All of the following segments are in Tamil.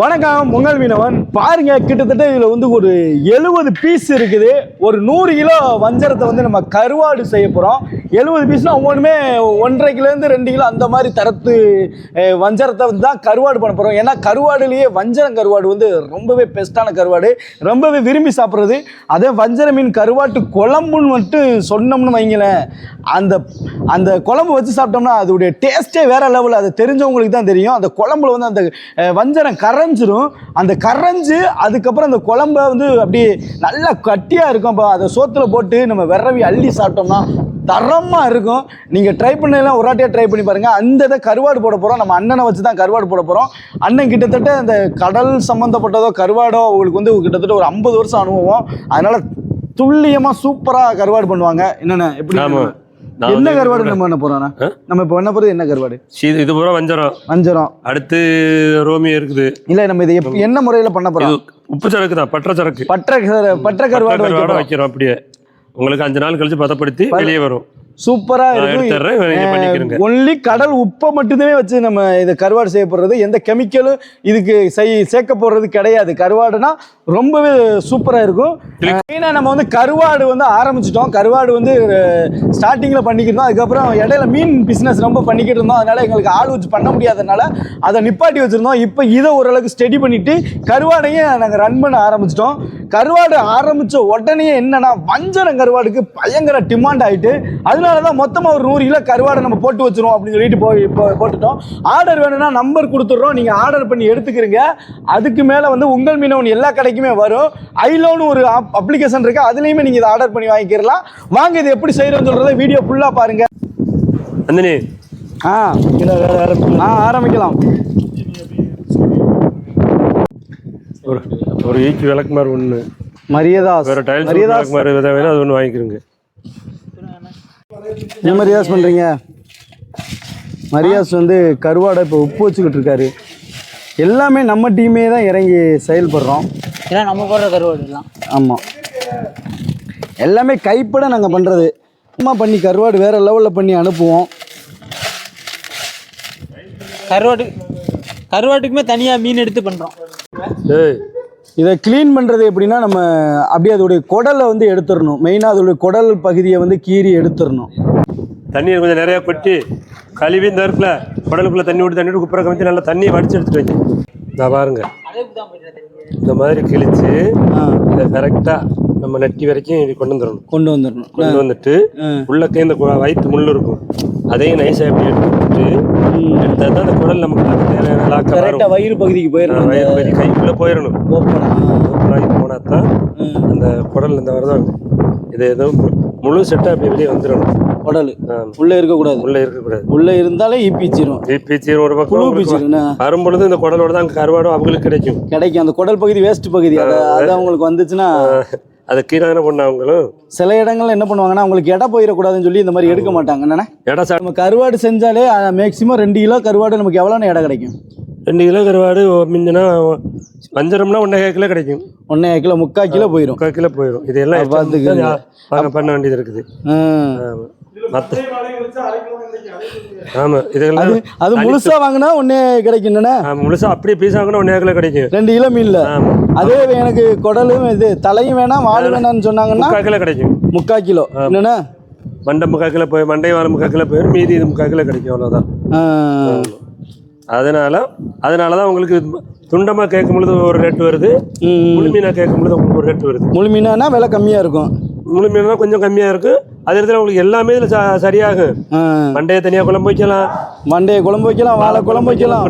வணக்கம் பொங்கல் மீனவன். பாருங்க கிட்டத்தட்ட இதுல வந்து ஒரு எழுபது பீஸ் இருக்குது. ஒரு நூறு கிலோ வஞ்சரத்தை வந்து நம்ம கருவாடு செய்ய போறோம். எழுபது பீஸ்னா ஒவ்வொன்றுமே ஒன்றரை ரெண்டு கிலோ அந்த மாதிரி தரத்து வஞ்சரத்தை வந்து தான் கருவாடு பண்ண போகிறோம் ஏன்னா கருவாடுலேயே வஞ்சரம் கருவாடு வந்து ரொம்பவே பெஸ்ட்டான கருவாடு. ரொம்பவே விரும்பி சாப்பிட்றது. அதே வஞ்சர மீன் கருவாட்டு குழம்புன்னு மட்டும் சொன்னோம்னு வைங்களேன். அந்த அந்த குழம்பு வச்சு சாப்பிட்டோம்னா அதோடைய டேஸ்ட்டே வேறு லெவலில் அது தெரிஞ்சவங்களுக்கு தான் தெரியும். அந்த குழம்புல வந்து அந்த வஞ்சரம் கரைஞ்சிரும். அந்த கரைஞ்சு அதுக்கப்புறம் அந்த குழம்ப வந்து அப்படியே நல்லா கட்டியாக இருக்கும். அப்போ அதை சோத்தில் போட்டு நம்ம விரவி அள்ளி சாப்பிட்டோம்னா தரமாக இருக்கும். நீங்கள் ட்ரை பண்ணலாம் ஒரு வாட்டியாக ட்ரை பண்ணி பாருங்கள் அந்த இதை கருவாடு போட போகிறோம் நம்ம அண்ணனை வச்சு தான் கருவாடு போட போகிறோம் அண்ணன் கிட்டத்தட்ட இந்த கடல் சம்மந்தப்பட்டதோ கருவாடோ அவங்களுக்கு வந்து கிட்டத்தட்ட ஒரு ஐம்பது வருஷம் அனுபவம். அதனால் துல்லியமாக சூப்பராக கருவாடு பண்ணுவாங்க. என்னென்ன எப்படி என்ன கருவாடு நம்ம போகிறோம் ஆ? நம்ம இப்போ என்ன போகிறது என்ன கருவாடு? இது பூரா வஞ்சரம். வஞ்சரம். அடுத்து ரோமி இருக்குது. இல்லை நம்ம இதை என்ன முறையில் பண்ண இது போகிறோம் உப்பு சரக்கு தான் பற்ற சரக்கு. பற்ற பற்ற கருவாடு வைக்க கருவாடை போறோம். வைக்கிறோம் அப்படியே. உங்களுக்கு அஞ்சு நாள் கழிச்சு பதப்படுத்தி வெளியே வரும். சூப்பரா இருக்கும். ஒன்லி கடல் உப்பை மட்டுமே வச்சு நம்ம இதை கருவாடு செய்ய போடுறது எந்த கெமிக்கலும் இதுக்கு செய் சேர்க்க போடுறது கிடையாது. கருவாடுனா ரொம்பவே சூப்பராக இருக்கும். மெயினாக நம்ம வந்து கருவாடு வந்து ஆரம்பிச்சிட்டோம். கருவாடு வந்து ஸ்டார்டிங்கில் பண்ணிக்கிட்டோம். அதுக்கப்புறம் இடையில மீன் பிஸ்னஸ் ரொம்ப பண்ணிக்கிட்டு இருந்தோம். அதனால எங்களுக்கு ஆள் வச்சு பண்ண முடியாதனால அதை நிப்பாட்டி வச்சுருந்தோம். இப்போ இதை ஓரளவுக்கு ஸ்டடி பண்ணிட்டு கருவாடையும் நாங்கள் ரன் பண்ண ஆரம்பிச்சிட்டோம். கருவாடு ஆரம்பித்த உடனே என்னன்னா வஞ்சரம் கருவாடுக்கு பயங்கர டிமாண்ட் ஆயிட்டு அதனால தான் மொத்தமாக ஒரு நூறு கிலோ கருவாடை நம்ம போட்டு வச்சிருவோம் அப்படின்னு சொல்லிட்டு போய் போ- போட்டுட்டோம். ஆர்டர் வேணும்னா நம்பர் கொடுத்துட்றோம். நீங்கள் ஆர்டர் பண்ணி எடுத்துக்கிறீங்க. அதுக்கு மேலே வந்து உங்கள் மீனவன் எல்லா கடைக்குமே வரும். ஐலோன்னு ஒரு அப்ளிகேஷன் இருக்கு. அதுலேயுமே நீங்கள் இதை ஆர்டர் பண்ணி வாங்கிக்கிறலாம் வாங்க இது எப்படி செய்கிறோம்னு சொல்கிறத வீடியோ ஃபுல்லாக பாருங்க. நந்தினி. ஆ ஆரம்பிக்கலாம். ஒரு ஒரு ஈக்கு விளக்குமாறு ஒன்று மரியதாஸ். வேற டைல்ஸ் மரியதாஸ். விளக்குமாறு எதாவது வேணும் அது ஒன்று வாங்கிக்கிறோங்க. என்ன மரியாஸ் பண்ணுறீங்க மரியாஸ் வந்து கருவாடை இப்போ உப்பு வச்சுக்கிட்டு இருக்காரு. எல்லாமே நம்ம டீமே தான் இறங்கி செயல்படுறோம். ஏன்னா நம்ம போடுற கருவாடு எல்லாம். ஆமாம் எல்லாமே கைப்பட நாங்கள் பண்ணுறது சும்மா பண்ணி கருவாடு வேறு லெவலில் பண்ணி அனுப்புவோம். கருவாடு கருவாட்டுக்குமே தனியாக மீன் எடுத்து பண்ணுறோம் இதை க்ளீன் பண்ணுறது எப்படின்னா நம்ம அப்படியே அதோடைய குடலை வந்து எடுத்துடணும். மெயினாக அதோடைய குடல் பகுதியை வந்து கீறி எடுத்துடணும். தண்ணியை கொஞ்சம் நிறையா கொட்டி கழுவி இந்த இருக்குல்ல குடலுக்குள்ள தண்ணி விட்டு தண்ணி விட்டு குப்பரை கமிச்சு நல்லா தண்ணியை வடிச்சு எடுத்துட்டு வைங்க. நான் பாருங்க. இந்த மாதிரி கிழிச்சு இதை கரெக்டாக நம்ம நட்டி வரைக்கும் கொண்டு வந்துடணும். கொண்டு வந்துடணும். கொண்டு வந்துட்டு. உள்ளக்கே இந்த வயிற்று முள் இருக்கும். அதையும் நைஸாக இப்படி எடுத்துட்டு எடுத்தால் தான் அந்த குடல் நமக்கு தேவையான லாக்க கரெக்டாக வயிறு பகுதிக்கு போயிடணும் வயிறு பகுதி கைக்குள்ளே போயிடணும் ஓப்பனாக ஓப்பனாகி போனால் தான் அந்த குடல் இந்த வரதான் இது மு- முழு செட்டாக அப்படி வெளியே வந்துடணும் குடல். ஆ, உள்ளே இருக்கக்கூடாது. உள்ளே இருக்கக்கூடாது. உள்ளே இருந்தாலே ஈப்பிச்சிரும் பீச்சீர் ஒரு பக்கம் பீச்சிருன்னா வரும்பொழுது இந்த குடலோட தான் கருவாடும் அவங்களுக்கு கிடைக்கும். கிடைக்கும். அந்த குடல் பகுதி வேஸ்ட் பகுதி. அது அது அவங்களுக்கு வந்துச்சுன்னா அதை கீழே பண்ண அவங்களும் சில இடங்கள்ல என்ன பண்ணுவாங்கன்னா அவங்களுக்கு எடை போயிடக்கூடாதுன்னு சொல்லி இந்த மாதிரி எடுக்க மாட்டாங்க. என்னண்ணே? எடை சா நம்ம கருவாடு செஞ்சாலே மேக்ஸிமம் ரெண்டு கிலோ கருவாடு நமக்கு எவ்வளோன்னு எடை கிடைக்கும்? ரெண்டு கிலோ கருவாடு மிஞ்சினா வஞ்சரம்னா ஒன்றே கிலோ கிடைக்கும். ஒன்றே கிலோ முக்கால் கிலோ போயிடும் முக்கால் கிலோ போயிடும் இதெல்லாம் பார்த்துக்கங்க. தான் நாங்க பண்ண வேண்டியது இருக்குது. ஆமா. மத்த ஆமா இதெல்லாம் அது அது முழுசா வாங்கினா ஒன்னே கிடைக்கும் என்னண்ணே ஆ, முழுசா அப்படியே பீஸ் வாங்கினா ஒன்றே கிலோ கிடைக்கும். ரெண்டு கிலோ மீன்ல. அதே எனக்கு குடலும் இது தலையும் வேணாம் வால் வேணாம்னு சொன்னாங்கன்னா கிலோ கிடைக்கும். முக்கால் கிலோ. என்னண்ணே? மண்டை முக்கால் கிலோ போய் மண்டை வாழை முக்கால் கிலோ போயிடும் மீதி இது முக்கால் கிலோ கிடைக்கும் அவ்வளோதான் அதனால அதனால தான் உங்களுக்கு துண்டமாக கேட்கும் பொழுது ஒரு ரேட் வருது. முழுமீனாக கேட்கும் பொழுது உங்களுக்கு ஒரு ரேட் வருது. முழு மீனானா விலை கம்மியா இருக்கும். முழுமீனா கொஞ்சம் கம்மியாக இருக்கும் அதே இடத்துல உங்களுக்கு எல்லாமே இதில் சரியாகும் மண்டையை தனியாக குழம்பு வைக்கலாம். மண்டைய குழம்பு வைக்கலாம் வாழை குழம்பு வைக்கலாம்.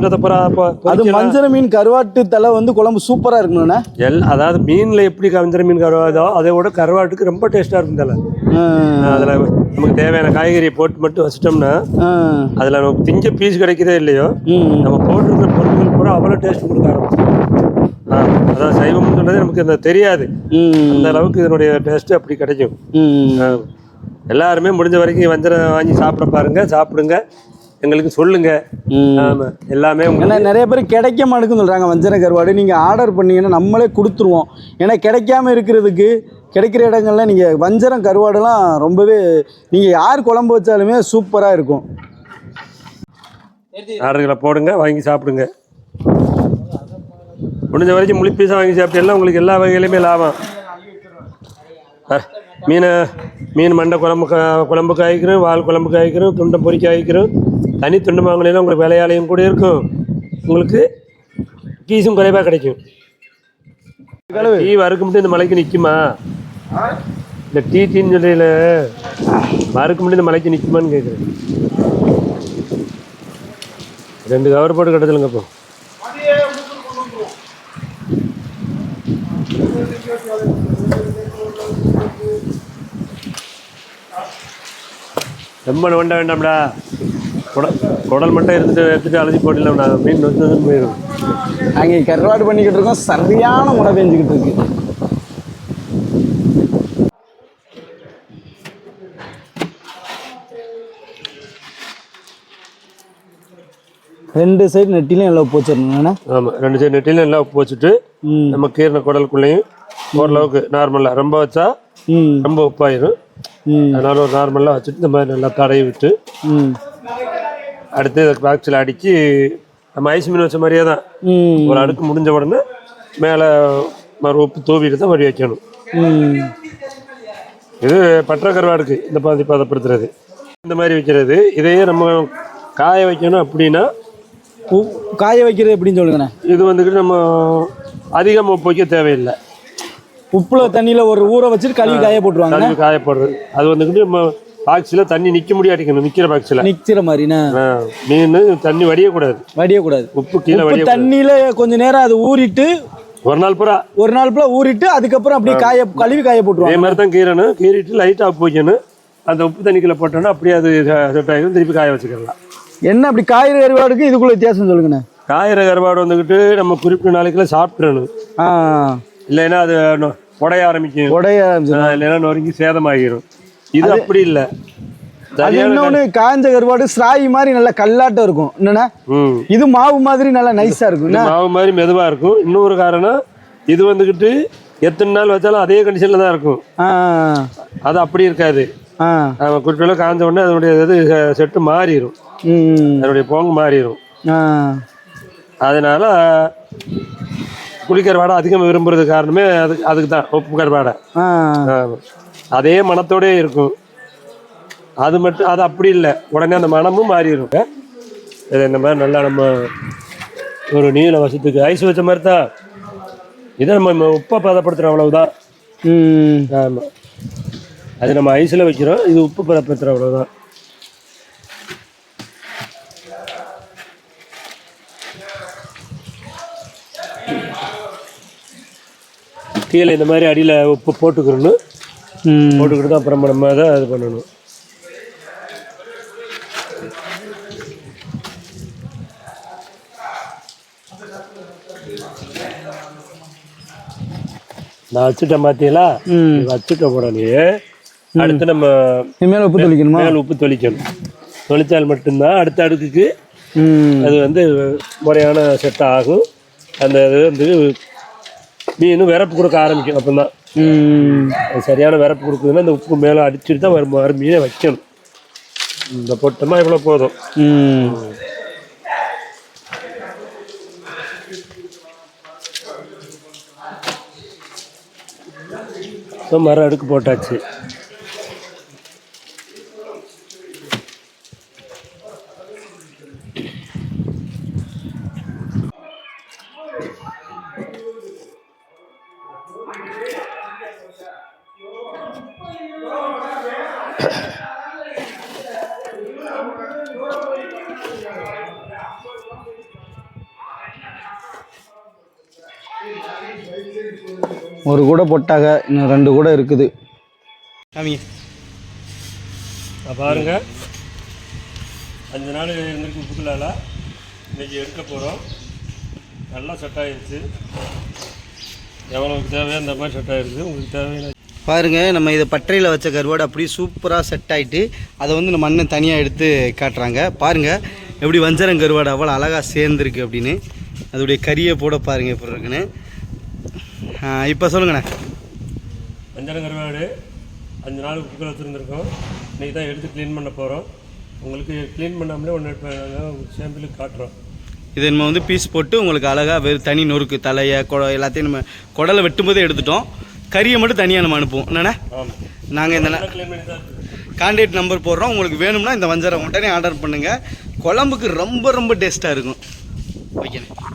அது. மஞ்சள் மீன் கருவாட்டு தலை வந்து குழம்பு சூப்பரா இருக்கணும்ண்ணே எல் அதாவது மீனில் எப்படி கவிஞ்சர மீன் கருவாதோ அதை விட கருவாட்டுக்கு ரொம்ப டேஸ்ட்டாக இருக்கும் தலை. அதில் நமக்கு தேவையான காய்கறியை போட்டு மட்டும் வச்சிட்டோம்னா அதில் நமக்கு திஞ்ச பீஸ் கிடைக்கிறதே இல்லையோ நம்ம போட்டிருக்கிற பொருட்கள் பூரா அவ்வளோ டேஸ்ட் கொடுக்க ஆரம்பிச்சிடும். ஆ அதான் சைவம்னு சொன்னது நமக்கு இந்த தெரியாது. அந்த அளவுக்கு இதனுடைய டேஸ்ட்டு அப்படி கிடைக்கும். எல்லாருமே முடிஞ்ச வரைக்கும் வஞ்சரம் வாங்கி சாப்பிட பாருங்க சாப்பிடுங்க. எங்களுக்கு சொல்லுங்க. ம். ஆமா எல்லாமே ஏன்னா நிறைய பேர் கிடைக்க மாட்டேங்குன்னு சொல்கிறாங்க வஞ்சர கருவாடு. நீங்கள் ஆர்டர் பண்ணீங்கன்னா நம்மளே கொடுத்துருவோம். ஏன்னா கிடைக்காம இருக்கிறதுக்கு கிடைக்கிற இடங்கள்ல நீங்கள் வஞ்சரம் கருவாடுலாம் ரொம்பவே நீங்கள் யார் குழம்பு வச்சாலுமே சூப்பராக இருக்கும். ஆர்டர்களை போடுங்க வாங்கி சாப்பிடுங்க. முடிஞ்ச வரைக்கும் முளிப்பீஸாக வாங்கி சாப்பிட்டீங்கன்னா உங்களுக்கு எல்லா வகையிலுமே லாபம். மீன் மீன் மண்டை குழம்பு கா- குழம்பு காய்க்கிறோம் வால் குழம்பு காய்க்கிறோம் துண்டை பொறிக்க காய்க்கிறோம் தனி துண்டு வாங்கினா உங்களுக்கு விலையாலையும் கூட இருக்கும். உங்களுக்கு பீஸும் குறைவாக கிடைக்கும். டீ வறுக்க மட்டும் இந்த மலைக்கு நிற்குமா இந்த டீ டீன்னு சொல்லையில வறுக்க மட்டும் இந்த மலைக்கு நிற்குமான்னு கேட்குறேன் ரெண்டு கவர் போட்டு கட்டதுலங்க இப்போ ரொம்ப நோண்ட வேண்டாம்டா. குடல் குடல் மட்டும் எடுத்துட்டு எடுத்துட்டு அலசி போட்டுல நான் மீன் நொந்து போயிடும். நாங்க கருவாடு பண்ணிக்கிட்டு இருக்கோம். சரியான மழை பெஞ்சுக்கிட்டு இருக்கு. ரெண்டு சைடு நெட்டிலையும் எல்லாம் போச்சிடணும் ஆமாம் ரெண்டு சைடு நெட்டிலும் எல்லாம் உப்பு வச்சுட்டு நம்ம கீரண குடலுக்குள்ளேயும் ஓரளவுக்கு நார்மலாக ரொம்ப வச்சா ரொம்ப உப்பாயிரும். அதனால ஒரு நார்மலாக வச்சுட்டு இந்த மாதிரி நல்லா தடவி விட்டு ம். அடுத்து பாக்ஸில் அடித்து நம்ம ஐஸ் மீன் வச்ச மாதிரியே தான். ஒரு அடுக்கு முடிஞ்ச உடனே மேலே மறு உப்பு தூவிட்டு தான் மறுபடி வைக்கணும். இது பற்ற கருவாடுக்கு இந்த பாதி பதப்படுத்துறது இந்த மாதிரி வைக்கிறது. இதையே நம்ம காய வைக்கணும் அப்படின்னா காய வைக்கிறது எப்படின்னு சொல்லுங்கண்ணே. இது வந்துக்கிட்டு நம்ம அதிகமாக உப்பு வைக்க தேவையில்லை. உப்புல தண்ணியில ஒரு ஊற வச்சுட்டு கழுவி காய போட்டுருவாங்க. தண்ணி காயப்படுறது. அது வந்துக்கிட்டு பாக்ஸில் தண்ணி நிற்க முடியாட்டிக்கணும் நிற்கிற பாக்ஸில் நிக்கிற மாதிரிண்ணே மீன் தண்ணி வடியக்கூடாது. வடியக்கூடாது. உப்பு கீழே வடிய தண்ணியில கொஞ்ச நேரம் அது ஊறிட்டு ஒரு நாள் பூரா. ஒரு நாள் ஃபுல்லா ஊறிட்டு அதுக்கப்புறம் அப்படியே காய கழுவி காய அதே போட்டுருவாங்க. மாதிரி தான் கீரணும் கீறிட்டு லைட்டாக உப்பு வைக்கணும். அந்த உப்பு தண்ணிக்குள்ளே போட்டோன்னா அப்படியே அது செட் ஆகிடும் திருப்பி காய வச்சுக்கலாம். என்ன அப்படி காய்கறி கருவாடுக்கு இதுக்குள்ள வித்தியாசம் சொல்லுங்கண்ணே. காயிற கருவாடு வந்துக்கிட்டு நம்ம குறிப்பிட்ட நாளைக்குள்ள சாப்பிட்றணும் இல்லைன்னா அது உடைய ஆரம்பிக்கும். உடைய ஆஹ் இல்லைன்னா நொறுங்கி சேதமாகிரும். இது அப்படி இல்லை. அது இன்னொன்னு காஞ்ச கருவாடு ஸ்ராய் மாதிரி நல்ல கல்லாட்டம் இருக்கும். என்னண்ணா ம். இது மாவு மாதிரி நல்லா நைஸா இருக்கும்? மாவு மாதிரி மெதுவாக இருக்கும். இன்னொரு காரணம் இது வந்துக்கிட்டு எத்தனை நாள் வச்சாலும் அதே கண்டிஷனில் தான் இருக்கும். அது அப்படி இருக்காது. குறிப்பிட்ட காஞ்ச உடனே அதனுடைய இது செட்டு மாறிடும் அதனுடைய போங்கு மாறிடும் ஆ. அதனால புளிக்கருவாடை அதிகம் விரும்புறது காரணமே அதுக்கு அதுக்கு தான் உப்பு கருவாடை ஆ. ஆமா. அதே மணத்தோடே இருக்கும். அது மட்டும் அது அப்படி இல்லை. உடனே அந்த மணமும் மாறிடும் இது இந்த மாதிரி நல்லா நம்ம ஒரு நீல வசத்துக்கு ஐஸ் வச்ச மாதிரி தான். இதை நம்ம உப்பை பதப்படுத்துகிறோம் அவ்வளவுதான். ம். ஆமாம் அது நம்ம ஐஸில் வைக்கிறோம் இது உப்பு பதப்படுத்துகிறோம் அவ்வளவுதான். கீழே இந்த மாதிரி அடியில் உப்பு போட்டுக்கிறணும். போட்டுக்கிட்டு தான் அப்புறம் நம்ம அதை இது பண்ணணும். நான் வச்சுட்டேன் பார்த்தீங்களா ம். இது வச்சுட்ட உடனே அடுத்து நம்ம இனிமேல் உப்பு தெளிக்கணுமா? மேல் உப்பு தொளிக்கணும். தொளித்தால் மட்டும்தான் அடுத்த அடுக்குக்கு அது வந்து முறையான செட் ஆகும். அந்த இது வந்து மீன் விரப்பு கொடுக்க ஆரம்பிக்கும் அது சரியான விரப்பு கொடுக்குதுன்னா இந்த உப்பு மேலே அடிச்சுட்டு தான் வரும் மீனை வைக்கணும். இந்த பொட்டமா இவ்வளோ போதும். மரம் அடுக்கு போட்டாச்சு. ஒரு கூட போட்டாங்க இன்னும் ரெண்டு கூட இருக்குது. பாருங்க. அஞ்சு நாள் இருந்திருக்கு உப்புக்கலால இன்னைக்கு எடுக்க போகிறோம் நல்லா செட் ஆயிருச்சு. எவ்வளோக்கு தேவையோ அந்த மாதிரி செட் ஆயிருச்சு. உங்களுக்கு தேவையான பாருங்க நம்ம இதை பட்டறையில் வச்ச கருவாடு அப்படியே சூப்பராக செட் ஆயிட்டு அதை வந்து நம்ம அண்ணன் தனியாக எடுத்து காட்டுறாங்க. பாருங்க எப்படி வஞ்சரம் கருவாடு அவ்வளோ அழகாக சேர்ந்துருக்கு அப்படின்னு. அதோடைய கறியை போட பாருங்க எப்படி இருக்குன்னு. இப்போ சொல்லுங்கண்ணே. அஞ்சனம் கருவாடு அஞ்சு நாள் உப்புக்கல வச்சுருந்துருக்கோம். இன்றைக்கி தான் எடுத்து க்ளீன் பண்ண போகிறோம் உங்களுக்கு க்ளீன் பண்ணாமலே ஒன்று சாம்பிளுக்கு காட்டுறோம். இதை நம்ம வந்து பீஸ் போட்டு உங்களுக்கு அழகாக வெறும் தனி நொறுக்கு தலையை கொ எல்லாத்தையும் நம்ம குடலை வெட்டும்போதே எடுத்துட்டோம். கறியை மட்டும் தனியாக நம்ம அனுப்புவோம். என்னண்ணே? நாங்கள் இந்த கான்டாக்ட் நம்பர் போடுறோம். உங்களுக்கு வேணும்னா இந்த வஞ்சரம் உடனே ஆர்டர் பண்ணுங்கள் குழம்புக்கு ரொம்ப ரொம்ப டேஸ்ட்டாக இருக்கும். ஓகேண்ணே